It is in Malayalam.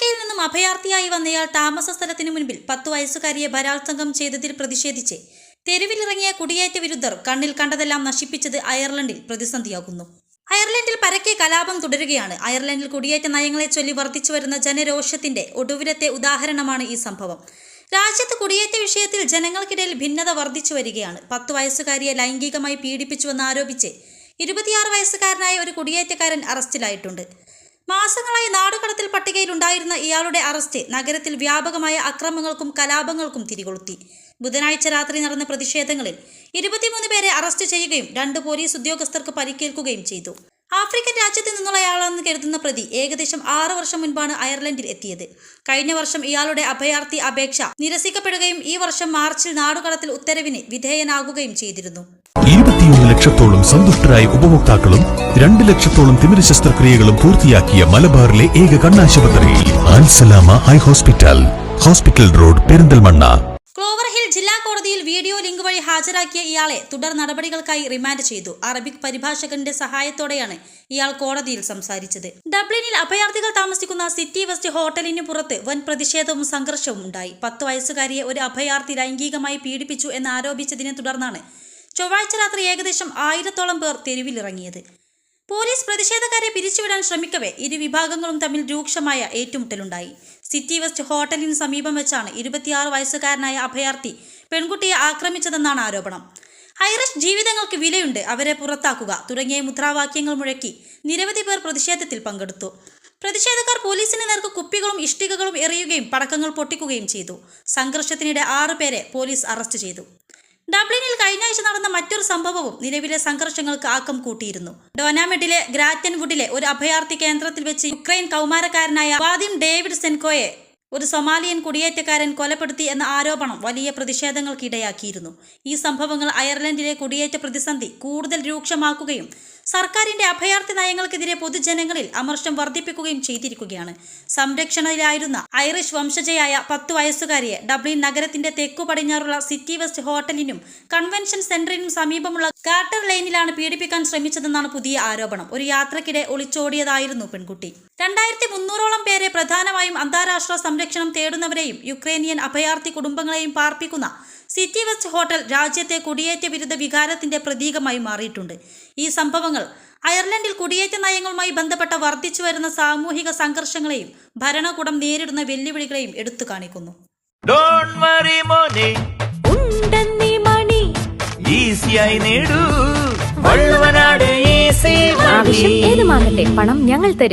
ആഫ്രിക്കയിൽ നിന്നും അഭയാർത്ഥിയായി വന്നയാൾ താമസ സ്ഥലത്തിനു മുൻപിൽ പത്തു വയസ്സുകാരിയെ ബലാത്സംഗം ചെയ്തതിൽ പ്രതിഷേധിച്ച് തെരുവിലിറങ്ങിയ കുടിയേറ്റ വിരുദ്ധർ കണ്ണിൽ കണ്ടതെല്ലാം നശിപ്പിച്ചത് അയർലൻഡിൽ പ്രതിസന്ധിയാകുന്നു. അയർലൻഡിൽ പരക്കെ കലാപം തുടരുകയാണ്. അയർലൻഡിൽ കുടിയേറ്റ നയങ്ങളെ ചൊല്ലി വർദ്ധിച്ചു വരുന്ന ജനരോഷത്തിന്റെ ഒടുവിലത്തെ ഉദാഹരണമാണ് ഈ സംഭവം. രാജ്യത്ത് കുടിയേറ്റ വിഷയത്തിൽ ജനങ്ങൾക്കിടയിൽ ഭിന്നത വർദ്ധിച്ചു വരികയാണ്. പത്തു വയസ്സുകാരിയെ ലൈംഗികമായി പീഡിപ്പിച്ചുവെന്ന് ആരോപിച്ച് ഇരുപത്തിയാറ് വയസ്സുകാരനായ ഒരു കുടിയേറ്റക്കാരൻ അറസ്റ്റിലായിട്ടുണ്ട്. മാസങ്ങളായി നാടുകടത്തിൽ പട്ടികയിലുണ്ടായിരുന്ന ഇയാളുടെ അറസ്റ്റ് നഗരത്തിൽ വ്യാപകമായ അക്രമങ്ങൾക്കും കലാപങ്ങൾക്കും തിരികൊളുത്തി. ബുധനാഴ്ച രാത്രി നടന്ന പ്രതിഷേധങ്ങളിൽ ഇരുപത്തിമൂന്ന് പേരെ അറസ്റ്റ് ചെയ്യുകയും രണ്ട് പോലീസ് ഉദ്യോഗസ്ഥർക്ക് പരിക്കേൽക്കുകയും ചെയ്തു. ആഫ്രിക്കൻ രാജ്യത്ത് നിന്നുള്ളയാളാണെന്ന് കരുതുന്ന പ്രതി ഏകദേശം ആറു വർഷം മുൻപാണ് അയർലൻഡിൽ എത്തിയത്. കഴിഞ്ഞ വർഷം ഇയാളുടെ അഭയാർത്ഥി അപേക്ഷ നിരസിക്കപ്പെടുകയും ഈ വർഷം മാർച്ചിൽ നാടുകടത്തിൽ ഉത്തരവിന് വിധേയനാകുകയും ചെയ്തിരുന്നു. ഇരുപത്തിയൊന്ന് ലക്ഷത്തോളം സന്തുഷ്ടരായ ഉപഭോക്താക്കളും രണ്ട് ലക്ഷത്തോളം തിമിര ശസ്ത്രക്രിയകളും പൂർത്തിയാക്കിയ മലബാറിലെ ഏക കണ്ണാശുപത്രി. ആൻസലാമ eye hospital. Hospital road Perinthalmanna. Cloverhill ജില്ലാ കോടതിയിൽ വീഡിയോ ലിങ്ക് വഴി ഹാജരാക്കിയ ഇയാളെ തുടർ നടപടികൾക്കായി റിമാൻഡ് ചെയ്തു. അറബിക് പരിഭാഷകന്റെ സഹായത്തോടെയാണ് ഇയാൾ കോടതിയിൽ സംസാരിച്ചത്. ഡബ്ലിനിൽ അഭയാർത്ഥികൾ താമസിക്കുന്ന സിറ്റി വെസ്റ്റ് ഹോട്ടലിന് പുറത്ത് വൻ പ്രതിഷേധവും സംഘർഷവും ഉണ്ടായി. പത്ത് വയസ്സുകാരിയെ ഒരു അഭയാർത്ഥി ലൈംഗികമായി പീഡിപ്പിച്ചു എന്ന് ആരോപിച്ചതിനെ തുടർന്നാണ് ചൊവ്വാഴ്ച രാത്രി ഏകദേശം ആയിരത്തോളം പേർ തെരുവിലിറങ്ങിയത്. പോലീസ് പ്രതിഷേധക്കാരെ പിരിച്ചുവിടാൻ ശ്രമിക്കവേ ഇരു വിഭാഗങ്ങളും തമ്മിൽ രൂക്ഷമായ ഏറ്റുമുട്ടലുണ്ടായി. സിറ്റി വെസ്റ്റ് ഹോട്ടലിന് സമീപം വെച്ചാണ് ഇരുപത്തിയാറ് വയസ്സുകാരനായ അഭയാർത്ഥി പെൺകുട്ടിയെ ആക്രമിച്ചതെന്നാണ് ആരോപണം. ഐറിഷ് ജീവിതങ്ങൾക്ക് വിലയുണ്ട് അവരെ പുറത്താക്കുക തുടങ്ങിയ മുദ്രാവാക്യങ്ങൾ മുഴക്കി നിരവധി പേർ പ്രതിഷേധത്തിൽ പങ്കെടുത്തു. പ്രതിഷേധക്കാർ പോലീസിന് നേർക്ക് കുപ്പികളും ഇഷ്ടികകളും എറിയുകയും പടക്കങ്ങൾ പൊട്ടിക്കുകയും ചെയ്തു. സംഘർഷത്തിനിടെ ആറ് പേരെ പോലീസ് അറസ്റ്റ് ചെയ്തു. ഡബ്ലിനിൽ കഴിഞ്ഞ ആഴ്ച നടന്ന മറ്റൊരു സംഭവവും നിലവിലെ സംഘർഷങ്ങൾക്ക് ആക്കം കൂട്ടിയിരുന്നു. ഡോനാമെഡിലെ ഗ്രാറ്റൻവുഡിലെ ഒരു അഭയാർത്ഥി കേന്ദ്രത്തിൽ വെച്ച് യുക്രൈൻ കൗമാരക്കാരനായ വാദിം ഡേവിഡ് സെൻകോയെ ഒരു സൊമാലിയൻ കുടിയേറ്റക്കാരൻ കൊലപ്പെടുത്തി എന്ന ആരോപണം വലിയ പ്രതിഷേധങ്ങൾക്കിടയാക്കിയിരുന്നു. ഈ സംഭവങ്ങൾ അയർലൻഡിലെ കുടിയേറ്റ പ്രതിസന്ധി കൂടുതൽ രൂക്ഷമാക്കുകയും സർക്കാരിന്റെ അഭയാർത്ഥി നയങ്ങൾക്കെതിരെ പൊതുജനങ്ങളിൽ അമർഷം വർദ്ധിപ്പിക്കുകയും ചെയ്തിരിക്കുകയാണ്. സംരക്ഷണയിലായിരുന്ന ഐറിഷ് വംശജയായ പത്തു വയസ്സുകാരിയെ ഡബ്ലിൻ നഗരത്തിന്റെ തെക്കു പടിഞ്ഞാറുള്ള സിറ്റി വെസ്റ്റ് ഹോട്ടലിനും കൺവെൻഷൻ സെന്ററിനും സമീപമുള്ള കാർട്ടർ ലൈനിലാണ് പീഡിപ്പിക്കാൻ ശ്രമിച്ചതെന്നാണ് പുതിയ ആരോപണം. ഒരു യാത്രക്കിടെ ഒളിച്ചോടിയതായിരുന്നു പെൺകുട്ടി. രണ്ടായിരത്തി മുന്നൂറോളം പേരെ പ്രധാനമായും അന്താരാഷ്ട്ര സംരക്ഷണം തേടുന്നവരെയും യുക്രൈനിയൻ അഭയാർത്ഥി കുടുംബങ്ങളെയും പാർപ്പിക്കുന്ന സിറ്റി വെസ്റ്റ് ഹോട്ടൽ രാജ്യത്തെ കുടിയേറ്റ വിരുദ്ധ വികാരത്തിന്റെ പ്രതീകമായി മാറിയിട്ടുണ്ട്. ഈ സംഭവങ്ങൾ അയർലൻഡിൽ കുടിയേറ്റ നയങ്ങളുമായി ബന്ധപ്പെട്ട വർദ്ധിച്ചു വരുന്ന സാമൂഹിക സംഘർഷങ്ങളെയും ഭരണകൂടം നേരിടുന്ന വെല്ലുവിളികളെയും എടുത്തു കാണിക്കുന്നു. ഡോണ്ട് വറി മോനെ. ഉണ്ടെന്നീ മണി. ഈസിയായി നേടൂ. വള്ളുവനാട് ഈസി ആവശ്യം ഏതുമാകട്ടെ പണം ഞങ്ങൾ തരും.